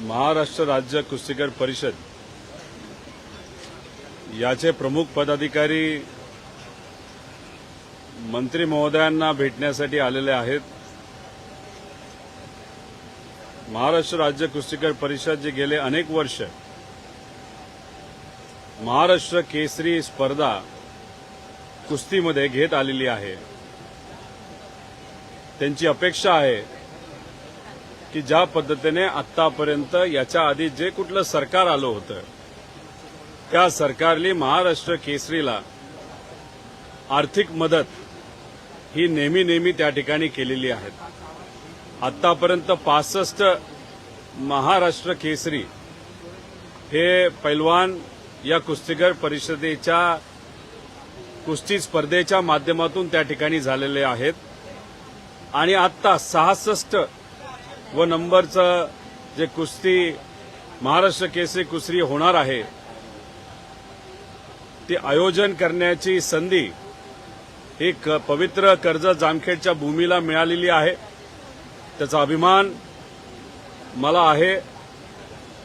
महाराष्ट्र राज्य कुस्तीकर परिषद याचे प्रमुख पदाधिकारी मंत्री महोदयांना भेटण्यासाठी आलेले आहेत. महाराष्ट्र राज्य कुस्तीकर परिषद जे गेले अनेक वर्ष महाराष्ट्र केसरी स्पर्धा कुस्तीमध्ये घेत आलेली आहे. त्यांची अपेक्षा आहे की ज्या पद्धतीने आतापर्यंत याच्या आधी जे कुठलं सरकार आलं होतं त्या सरकारने महाराष्ट्र केसरीला आर्थिक मदत ही नेहमी नेहमी त्या ठिकाणी केलेली आहे. आतापर्यंत पासष्ट महाराष्ट्र केसरी हे पैलवान या कुस्तीगर परिषदेच्या कुस्ती स्पर्धेच्या माध्यमातून त्या ठिकाणी झालेले आहेत. आणि आत्ता सहासष्ट व नंबरचं जे कुस्ती महाराष्ट्र केसरी कुस्ती होणार आहे ते आयोजन करण्याची संधी ही पवित्र कर्ज जामखेडच्या भूमीला मिळालेली आहे. त्याचा अभिमान मला आहे.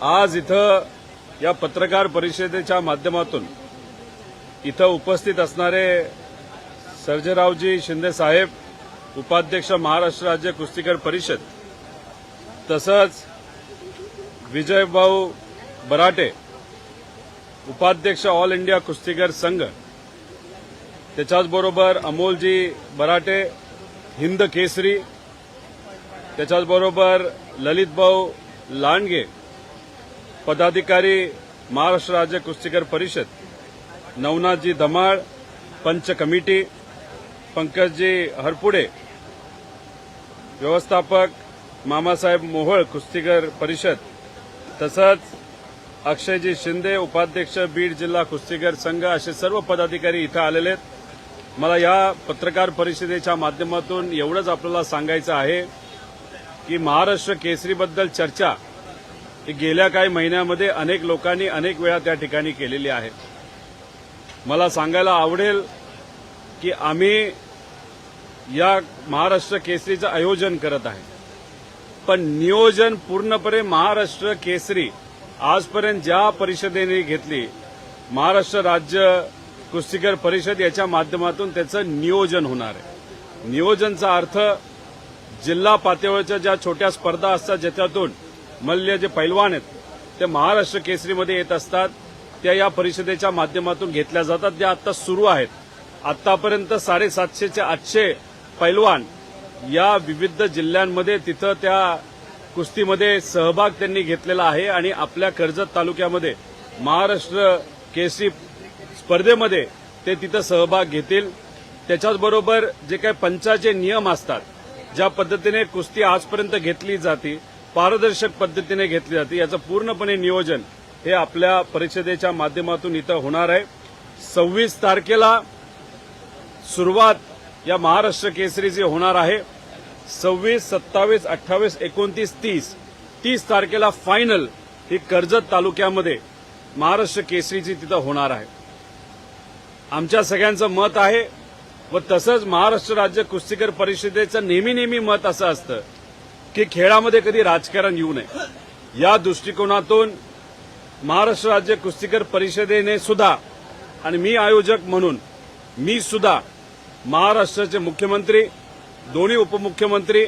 आज इथं या पत्रकार परिषदेच्या माध्यमातून इथं उपस्थित असणारे सर्जेरावजी शिंदे साहेब उपाध्यक्ष महाराष्ट्र राज्य कुस्तीकर परिषद तसंच विजयभाऊ बराटे उपाध्यक्ष ऑल इंडिया कुस्तीगर संघ त्याच्याचबरोबर अमोलजी बराटे हिंद केसरी त्याच्याचबरोबर ललितभाऊ लांडगे पदाधिकारी महाराष्ट्र राज्य कुस्तीकर परिषद नवनाथजी धमाळ पंच कमिटी पंकजजी हरपुडे व्यवस्थापक मामासाहेब मोहोळ कुस्तीगर परिषद तसंच अक्षयजी शिंदे उपाध्यक्ष बीड जिल्हा कुस्तीगर संघ असे सर्व पदाधिकारी इथं आलेले आहेत. मला या पत्रकार परिषदेच्या माध्यमातून एवढंच आपल्याला सांगायचं आहे की महाराष्ट्र केसरीबद्दल चर्चा ही गेल्या काही महिन्यामध्ये अनेक लोकांनी अनेक वेळा त्या ठिकाणी केलेली आहे. मला सांगायला आवडेल की आम्ही या महाराष्ट्र केसरीचं आयोजन करत आहे. पण नियोजन पूर्णपणे महाराष्ट्र केसरी. आजपर्यंत ज्या परिषदेने घेतली महाराष्ट्र राज्य कुस्तीकर परिषद याच्या माध्यमातून त्याचं नियोजन होणार आहे. नियोजनचा अर्थ जिल्हा पातळीवरच्या ज्या छोट्या स्पर्धा असतात ज्याच्यातून मल्ल जे पैलवान आहेत ते महाराष्ट्र केसरीमध्ये येत असतात. त्या या परिषदेच्या माध्यमातून घेतल्या जातात ज्या आता सुरू आहेत. आतापर्यंत साडेसातशे ते आठशे पैलवान या विविध जिल्ह्यांमध्ये तिथं त्या कुस्तीमध्ये सहभाग त्यांनी घेतलेला आहे आणि आपल्या कर्जत तालुक्यामध्ये महाराष्ट्र केसरी स्पर्धेमध्ये ते तिथं सहभाग घेतील. त्याच्याचबरोबर जे काही पंचाचे नियम असतात ज्या पद्धतीने कुस्ती आजपर्यंत घेतली जाते पारदर्शक पद्धतीने घेतली जाते याचं पूर्णपणे नियोजन हे आपल्या परिषदेच्या माध्यमातून इथं होणार आहे. सव्वीस तारखेला सुरुवात या महाराष्ट्र केसरीची होणार आहे सव्वीस सत्तावीस अठ्ठावीस एकोणतीस तीस तीस तारखेला फायनल ही कर्जत तालुक्यामध्ये महाराष्ट्र केसरीची तिथं होणार आहे. आमच्या सगळ्यांचं मत आहे व तसंच महाराष्ट्र राज्य कुस्तीकर परिषदेचं नेहमी नेहमी मत असं असतं की खेळामध्ये कधी राजकारण येऊ नये. या दृष्टिकोनातून महाराष्ट्र राज्य कुस्तीकर परिषदेने सुद्धा आणि मी आयोजक म्हणून मी सुद्धा महाराष्ट्राचे मुख्यमंत्री दोन्ही उपमुख्यमंत्री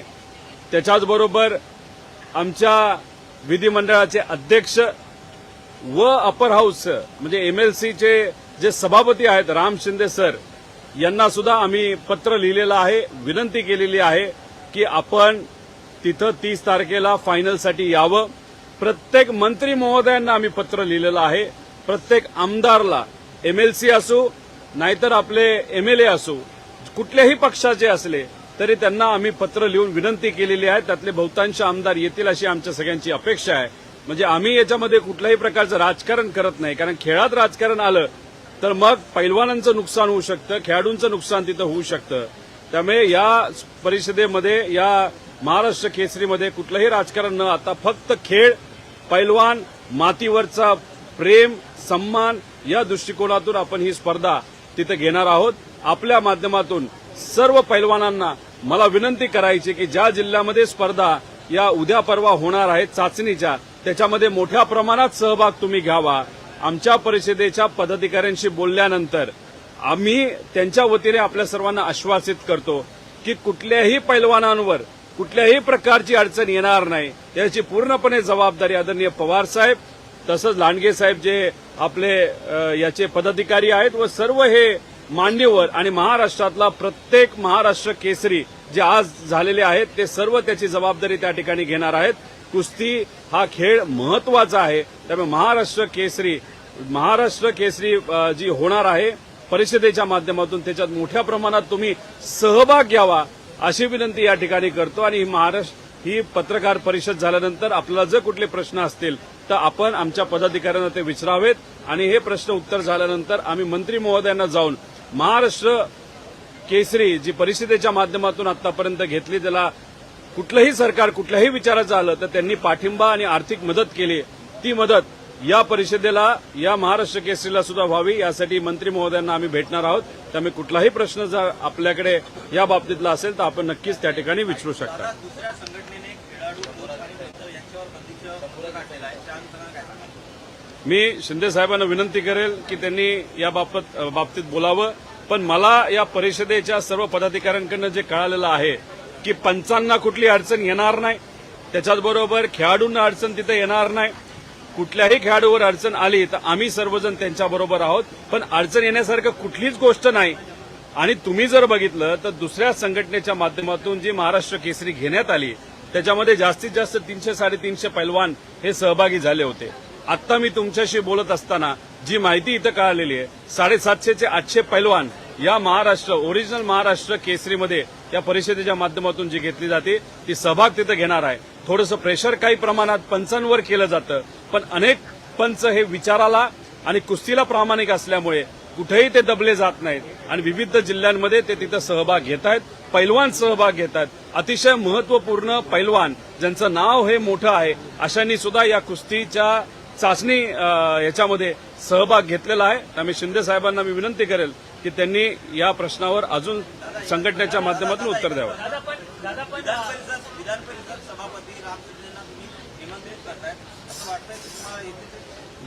त्याच्याचबरोबर आमच्या विधिमंडळाचे अध्यक्ष व अपर हाऊस म्हणजे एमएलसीचे जे सभापती आहेत राम शिंदे सर यांना सुद्धा आम्ही पत्र लिहिलेलं आहे विनंती केलेली आहे की आपण तिथं तीस तारखेला फायनलसाठी यावं. प्रत्येक मंत्री महोदयांना आम्ही पत्र लिहिलेलं आहे. प्रत्येक आमदारला एमएलसी असू नाहीतर आपले एमएलए असू कुठल्याही पक्षाचे असले तरी त्यांना आम्ही पत्र लिहून विनंती केलेली आहे. त्यातले बहुतांश आमदार येतील अशी आमच्या सगळ्यांची अपेक्षा आहे. म्हणजे आम्ही याच्यामध्ये कुठल्याही प्रकारचं राजकारण करत नाही. कारण खेळात राजकारण आलं तर मग पैलवानांचं नुकसान होऊ शकतं खेळाडूंचं नुकसान तिथं होऊ शकतं. त्यामुळे या परिषदेमध्ये या महाराष्ट्र केसरीमध्ये कुठलंही राजकारण न आता फक्त खेळ पैलवान मातीवरचा प्रेम सन्मान या दृष्टिकोनातून आपण ही स्पर्धा तिथं घेणार आहोत. आपल्या माध्यमातून सर्व पैलवानांना मला विनंती करायची की ज्या जिल्ह्यामध्ये स्पर्धा या उद्या परवा होणार आहेत चाचणीच्या त्याच्यामध्ये मोठ्या प्रमाणात सहभाग तुम्ही घ्यावा. आमच्या परिषदेच्या पदाधिकाऱ्यांशी बोलल्यानंतर आम्ही त्यांच्या वतीने आपल्या सर्वांना आश्वासित करतो की कुठल्याही पैलवानांवर कुठल्याही प्रकारची अडचण येणार नाही. याची पूर्णपणे जबाबदारी आदरणीय पवार साहेब तसंच लांडगे साहेब जे आपले याचे पदाधिकारी आहेत व सर्व हे मान्यवर आणि महाराष्ट्रातला प्रत्येक महाराष्ट्र केसरी जे आज झालेले आहेत ते सर्व त्याची जबाबदारी त्या ठिकाणी घेणार आहेत. कुस्ती हा खेळ महत्त्वाचा आहे. त्यामुळे महाराष्ट्र केसरी महाराष्ट्र केसरी जी होणार आहे परिषदेच्या माध्यमातून त्याच्यात मोठ्या प्रमाणात तुम्ही सहभाग घ्यावा अशी विनंती या ठिकाणी करतो. आणि ही महाराष्ट्र ही पत्रकार परिषद झाल्यानंतर आपल्याला जर कुठले प्रश्न असतील तर आपण आमच्या पदाधिकाऱ्यांना ते विचारावेत. आणि हे प्रश्न उत्तर झाल्यानंतर आम्ही मंत्री महोदयांना जाऊन महाराष्ट्र केसरी जी परिषदेच्या माध्यमातून आतापर्यंत घेतली त्याला कुठलंही सरकार कुठल्याही विचाराचं आलं तर त्यांनी पाठिंबा आणि आर्थिक मदत केली. ती मदत या परिषदेला या महाराष्ट्र केसरीला सुद्धा व्हावी यासाठी मंत्री महोदयांना आम्ही भेटणार आहोत. त्यामुळे कुठलाही प्रश्न जर आपल्याकडे या बाबतीतला असेल तर आपण नक्कीच त्या ठिकाणी विचारू शकता दुसऱ्या संघटनेने खेळाडू कोच आणि वैद्य यांच्यावर बंदीचं पुढे काढलेलं आहे त्या अनुषंगाने काय सांगाल मी शिंदे साहेबांना विनंती करेल की त्यांनी या बाबत बाबतीत बोलावं. पण मला या परिषदेच्या सर्व पदाधिकाऱ्यांकडनं जे कळालेलं आहे की पंचांना कुठली अडचण येणार नाही त्याच्याचबरोबर खेळाडूंना अडचण तिथे येणार नाही. कुठल्याही खेळाडूवर अडचण आली तर आम्ही सर्वजण त्यांच्याबरोबर आहोत. पण अडचण येण्यासारखं कुठलीच गोष्ट नाही. आणि तुम्ही जर बघितलं तर दुसऱ्या संघटनेच्या माध्यमातून जी महाराष्ट्र केसरी घेण्यात आली त्याच्यामध्ये जास्तीत जास्त तीनशे साडेतीनशे पैलवान हे सहभागी झाले होते. आत्ता मी तुमच्याशी बोलत असताना जी माहिती इथं कळालेली आहे साडेसातशेचे आठशे पैलवान या महाराष्ट्र ओरिजिनल महाराष्ट्र केसरीमध्ये या परिषदेच्या माध्यमातून जी घेतली जाते ती सहभाग तिथं घेणार आहे. थोडंसं प्रेशर काही प्रमाणात पंचांवर केलं जातं पण अनेक पंच हे विचाराला आणि कुस्तीला प्रामाणिक असल्यामुळे कुठेही ते दबले जात नाहीत. आणि विविध जिल्ह्यांमध्ये ते तिथं सहभाग घेत आहेत पैलवान सहभाग घेत आहेत. अतिशय महत्त्वपूर्ण पैलवान ज्यांचं नाव हे मोठं आहे अशांनी सुद्धा या कुस्तीच्या चाचणी याच्यामध्ये सहभाग घेतलेला आहे. त्यामुळे शिंदे साहेबांना मी विनंती करेल की त्यांनी या प्रश्नावर अजून संघटनेच्या माध्यमातून उत्तर द्यावं.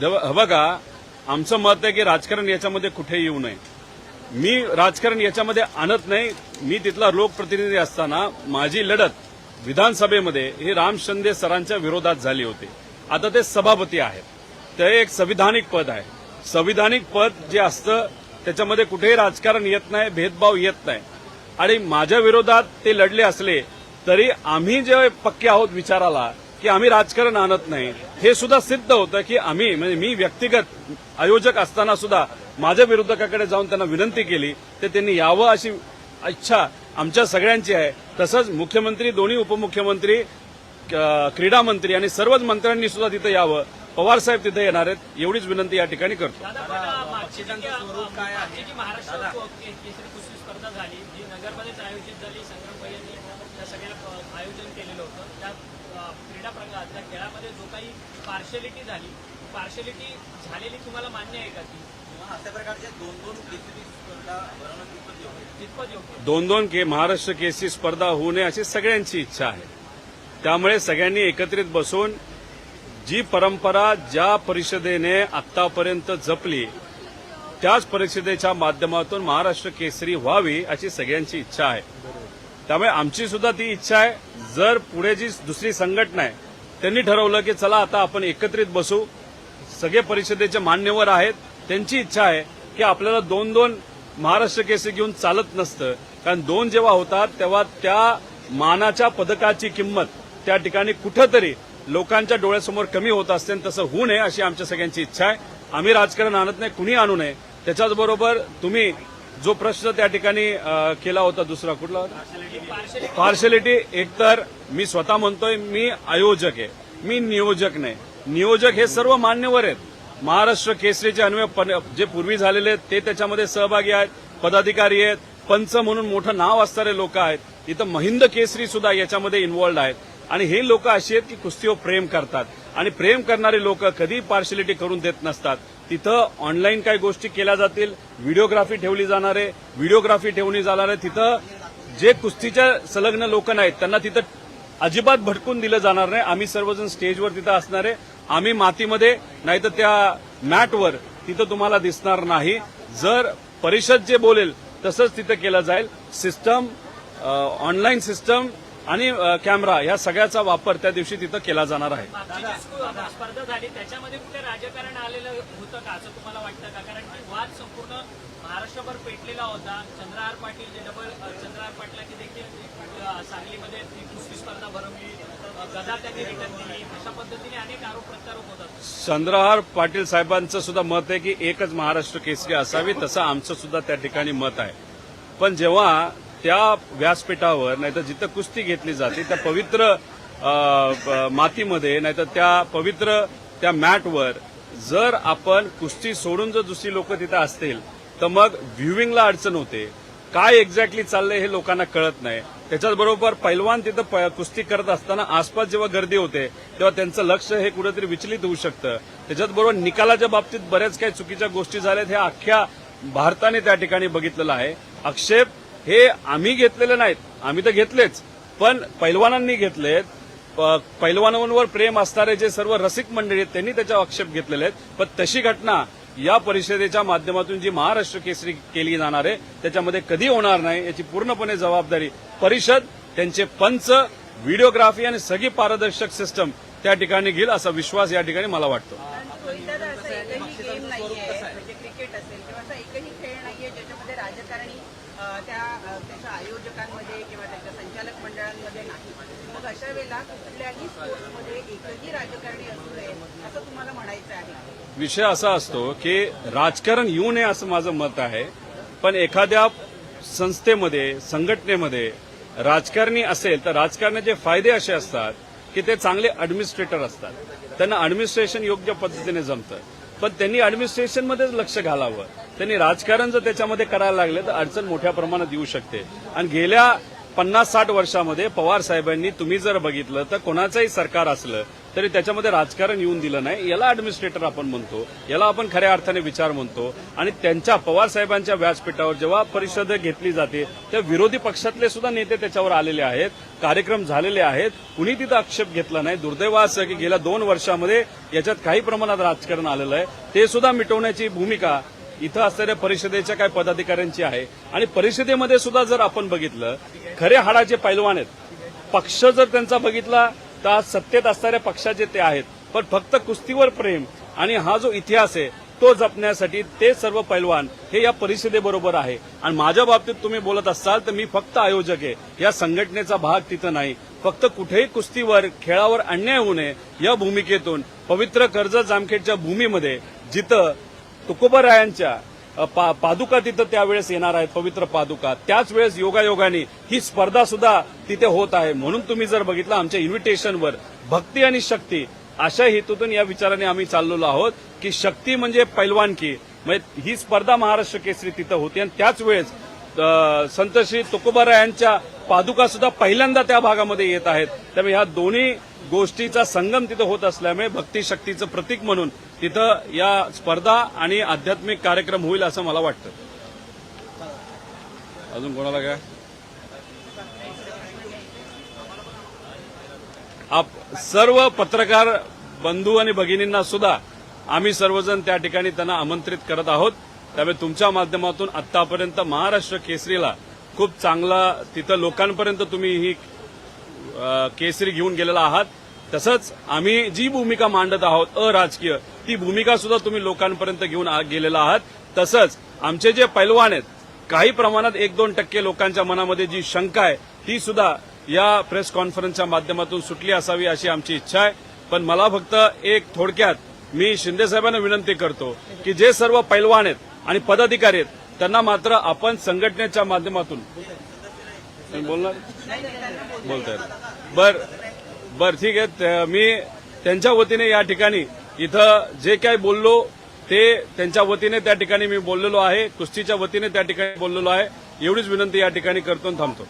हे बघा आमचं मत आहे की राजकारण याच्यामध्ये कुठे येऊ नये. मी राजकारण याच्यामध्ये आणत नाही. मी तिथला लोकप्रतिनिधी असताना माझी लढत विधानसभेमध्ये ही राम शिंदे सरांच्या विरोधात झाली होती. आता ते सभापती आहेत. ते एक संविधानिक पद आहे. संविधानिक पद जे असतं त्याच्यामध्ये कुठेही राजकारण येत नाही भेदभाव येत नाही. आणि माझ्या विरोधात ते लढले असले तरी आम्ही जे पक्के आहोत विचाराला की आम्ही राजकारण आणत नाही. हे सुद्धा सिद्ध होतं की आम्ही म्हणजे मी व्यक्तिगत आयोजक असताना सुद्धा माझ्या विरोधकाकडे जाऊन त्यांना विनंती केली तर त्यांनी यावं अशी इच्छा आमच्या सगळ्यांची आहे. तसंच मुख्यमंत्री दोन्ही उपमुख्यमंत्री क्रीडा मंत्री आणि सर्वच मंत्र्यांनी सुद्धा तिथं यावं. पवार साहेब तिथे येणार आहेत. एवढीच विनंती या ठिकाणी करतो. आयोजन केलेलं होतं. त्या क्रीडा त्या खेळामध्ये जो काही पार्शलिटी झाली पार्शलिटी झालेली तुम्हाला मान्य आहे का ती? अशा प्रकारच्या दोन दोन केसरी स्पर्धा भरवणं कितपत योग्य आहे? कितपत योग्य दोन दोन के महाराष्ट्र केसरी स्पर्धा होऊ नये अशी सगळ्यांची इच्छा आहे. त्यामुळे सगळ्यांनी एकत्रित बसून जी परंपरा ज्या परिषदेने आतापर्यंत जपली त्याच परिषदेच्या माध्यमातून महाराष्ट्र केसरी व्हावी अशी सगळ्यांची इच्छा आहे. त्यामुळे आमची सुद्धा ती इच्छा आहे. जर पुढे जी दुसरी संघटना आहे त्यांनी ठरवलं की चला आता आपण एकत्रित बसू. सगळे परिषदेचे मान्यवर आहेत. त्यांची इच्छा आहे की आपल्याला दोन दोन महाराष्ट्र केसरी घेऊन चालत नसतं. कारण दोन जेव्हा होतात तेव्हा त्या मानाच्या पदकाची किंमत त्या ठिकाणी कुठंतरी लोकांच्या डोळ्यासमोर कमी होत असते आणि तसं होऊ नये अशी आमच्या सगळ्यांची इच्छा आहे. आम्ही राजकारण आणत नाही कुणी आणू नये. त्याच्याचबरोबर तुम्ही जो प्रश्न त्या ठिकाणी केला होता दुसरा कुठला पार्शलिटी. एकतर मी स्वतः म्हणतोय मी आयोजक आहे. मी नियोजक नाही. नियोजक हे सर्व मान्यवर आहेत. महाराष्ट्र केसरीचे अन्वय जे पूर्वी झालेले आहेत ते त्याच्यामध्ये सहभागी आहेत पदाधिकारी आहेत. पंच म्हणून मोठं नाव असणारे लोक आहेत. इथं महिंद केसरी सुद्धा याच्यामध्ये इन्व्हॉल्ड आहेत. आणि हे लोक अशी आहेत की कुस्तीवर प्रेम करतात. आणि प्रेम करणारे लोक कधी पार्शलिटी करून देत नसतात. तिथं ऑनलाईन काही गोष्टी केल्या जातील. व्हिडिओग्राफी ठेवली जाणार आहे. व्हिडिओग्राफी ठेवली जाणार आहे. तिथं जे कुस्तीच्या संलग्न लोक नाहीत त्यांना तिथं अजिबात भटकून दिलं जाणार नाही. आम्ही सर्वजण स्टेजवर तिथं असणार आहे. आम्ही मातीमध्ये नाहीतर त्या मॅटवर तिथं तुम्हाला दिसणार नाही. जर परिषद जे बोलेल तसंच तिथं केलं जाईल. सिस्टम ऑनलाईन सिस्टम आणि कॅमेरा या सगळ्याचा वापर त्या दिवशी तिथं केला जाणार आहे. स्पर्धा झाली. त्याच्यामध्ये कुठे राजकारण आलेलं होतं का? असं तुम्हाला वाटतं का? कारण वाद संपूर्ण महाराष्ट्रभर पेटलेला होता. चंद्रहार पाटील जे डबल चंद्रहार पाटलांनी देखील सांगलीमध्ये कुस्ती स्पर्धा भरवली. गदा त्यांनी रिटर्न दिली. अशा पद्धतीने अनेक आरोप प्रत्यारोप होतात. चंद्रहार पाटील साहेबांचं सुद्धा मत आहे की एकच महाराष्ट्र केसरी असावी तसं आमचं सुद्धा त्या ठिकाणी मत आहे. पण जेव्हा त्या व्यासपीठावर नाहीतर जिथं कुस्ती घेतली जाते त्या पवित्र मातीमध्ये नाहीतर त्या पवित्र त्या मॅटवर जर आपण कुस्ती सोडून जर दुसरी लोक तिथं असतील तर मग व्ह्युईंगला अडचण होते. काय एक्झॅक्टली चाललंय हे लोकांना कळत नाही. त्याच्याचबरोबर पैलवान तिथं प- कुस्ती करत असताना आसपास जेव्हा गर्दी होते तेव्हा त्यांचं लक्ष हे कुठेतरी विचलित होऊ शकतं. त्याच्याचबरोबर निकालाच्या बाबतीत बऱ्याच काही चुकीच्या गोष्टी झाल्यात हे अख्ख्या भारताने त्या ठिकाणी बघितलेलं आहे. आक्षेप हे आम्ही घेतलेले नाहीत. आम्ही तर घेतलेच. पण पैलवानांनी घेतलेत. पैलवानांवर प्रेम असणारे जे सर्व रसिक मंडळी आहेत त्यांनी त्याचा आक्षेप घेतलेले आहेत. पण तशी घटना या परिषदेच्या माध्यमातून जी महाराष्ट्र केसरी केली जाणार आहे त्याच्यामध्ये कधी होणार नाही याची पूर्णपणे जबाबदारी परिषद त्यांचे पंच व्हिडिओग्राफी आणि सगळी पारदर्शक सिस्टम त्या ठिकाणी घेईल असा विश्वास या ठिकाणी मला वाटतो रोहिदादा असं एकही गेम नाहीये म्हणजे क्रिकेट असेल किंवा असा एकही खेळ नाहीये ज्याच्यामध्ये राजकारणी अं, त्या त्याच्या आयोजकांमध्ये किंवा त्याच्या संचालक मंडळांमध्ये नाही. मग अशा वेळेला कुठल्याही स्पोर्ट्समध्ये एकही राजकारणी असू नये असं तुम्हाला म्हणायचं आहे? विषय असा असतो की राजकारण येऊ नये असं माझं मत आहे पण एखाद्या संस्थेमध्ये संघटनेमध्ये राजकारणी असेल तर राजकारणाचे फायदे असे असतात की ते चांगले ऍडमिनिस्ट्रेटर असतात. त्यांना ऍडमिनिस्ट्रेशन योग्य पद्धतीने जमतं. पण त्यांनी ऍडमिनिस्ट्रेशनमध्येच लक्ष घालावं. त्यांनी राजकारण जर त्याच्यामध्ये करायला लागले तर अडचण मोठ्या प्रमाणात येऊ शकते. आणि गेल्या पन्नास साठ वर्षामध्ये पवार साहेबांनी तुम्ही जर बघितलं तर कोणाचंही सरकार असलं तरी त्याच्यामध्ये राजकारण येऊन दिलं नाही. याला ऍडमिनिस्ट्रेटर आपण म्हणतो. याला आपण खऱ्या अर्थाने विचार म्हणतो. आणि त्यांच्या पवार साहेबांच्या व्यासपीठावर जेव्हा परिषद घेतली जाते त्या विरोधी पक्षातले सुद्धा नेते त्याच्यावर आलेले आहेत कार्यक्रम झालेले आहेत. कुणी तिथं आक्षेप घेतला नाही. दुर्दैव असं की गेल्या दोन वर्षामध्ये याच्यात काही प्रमाणात राजकारण आलेलं आहे. ते सुद्धा मिटवण्याची भूमिका इथं असणाऱ्या परिषदेच्या काही पदाधिकाऱ्यांची आहे. आणि परिषदेमध्ये सुद्धा जर आपण बघितलं खरे हाडाचे पैलवान आहेत. पक्ष जर त्यांचा बघितला तर आज सत्तेत असणाऱ्या पक्षाचे ते आहेत. पण फक्त कुस्तीवर प्रेम आणि हा जो इतिहास आहे तो जपण्यासाठी ते सर्व पैलवान हे या परिषदेबरोबर आहे. आणि माझ्या बाबतीत तुम्ही बोलत असाल तर मी फक्त आयोजक आहे. या संघटनेचा भाग तिथं नाही. फक्त कुठेही कुस्तीवर खेळावर अन्याय होऊ नये या भूमिकेतून पवित्र कर्ज जामखेडच्या भूमीमध्ये जिथं तुकोबरायांच्या पा, पादुका तिथं त्यावेळेस येणार आहेत पवित्र पादुका. त्याच वेळेस योगायोगाने ही स्पर्धा सुद्धा तिथे होत आहे. म्हणून तुम्ही जर बघितलं आमच्या इन्व्हिटेशनवर भक्ती आणि शक्ती अशा हेतूतून या विचाराने आम्ही चाललेलो आहोत की शक्ती म्हणजे पैलवानकी म्हणजे ही स्पर्धा महाराष्ट्र केसरी तिथं होती आणि त्याच वेळेस संत श्री तुकोबारायांच्या पादुका सुद्धा पहिल्यांदा त्या भागामध्ये येत आहेत. त्यामुळे ह्या दोन्ही गोष्टीचा संगम तिथं होत असल्यामुळे भक्ती शक्तीचं प्रतीक म्हणून तिथं या स्पर्धा आणि आध्यात्मिक कार्यक्रम होईल असं मला वाटतं. अजून कोणाला काय? आप सर्व पत्रकार बंधू आणि भगिनींना सुद्धा आम्ही सर्वजण त्या ठिकाणी त्यांना आमंत्रित करत आहोत. त्यामुळे तुमच्या माध्यमातून आतापर्यंत महाराष्ट्र केसरीला खूप चांगला तिथं लोकांपर्यंत तुम्ही ही केसरी घेऊन गेलेला आहात. तसंच आम्ही जी भूमिका मांडत आहोत अराजकीय ती भूमिका सुद्धा तुम्ही लोकांपर्यंत घेऊन आ- गेलेला आहात. तसंच आमचे जे पैलवान आहेत काही प्रमाणात एक दोन टक्के लोकांच्या मनामध्ये जी शंका आहे ती सुद्धा या प्रेस कॉन्फरन्सच्या माध्यमातून सुटली असावी अशी आमची इच्छा आहे. पण मला फक्त एक थोडक्यात मी शिंदेसाहेबांना विनंती करतो की जे सर्व पैलवान आहेत आणि पदाधिकारी आहेत त्यांना मात्र आपण संघटनेच्या माध्यमातून बोलणार? बोलताय. बर. बरं ठीक आहे. मी त्यांच्या वतीने या ठिकाणी इथं जे काय बोललो ते त्यांच्या वतीने त्या ठिकाणी मी बोललेलो आहे. कुस्तीच्या वतीने त्या ठिकाणी बोललेलो आहे. एवढीच विनंती या ठिकाणी करतो आणि थांबतो.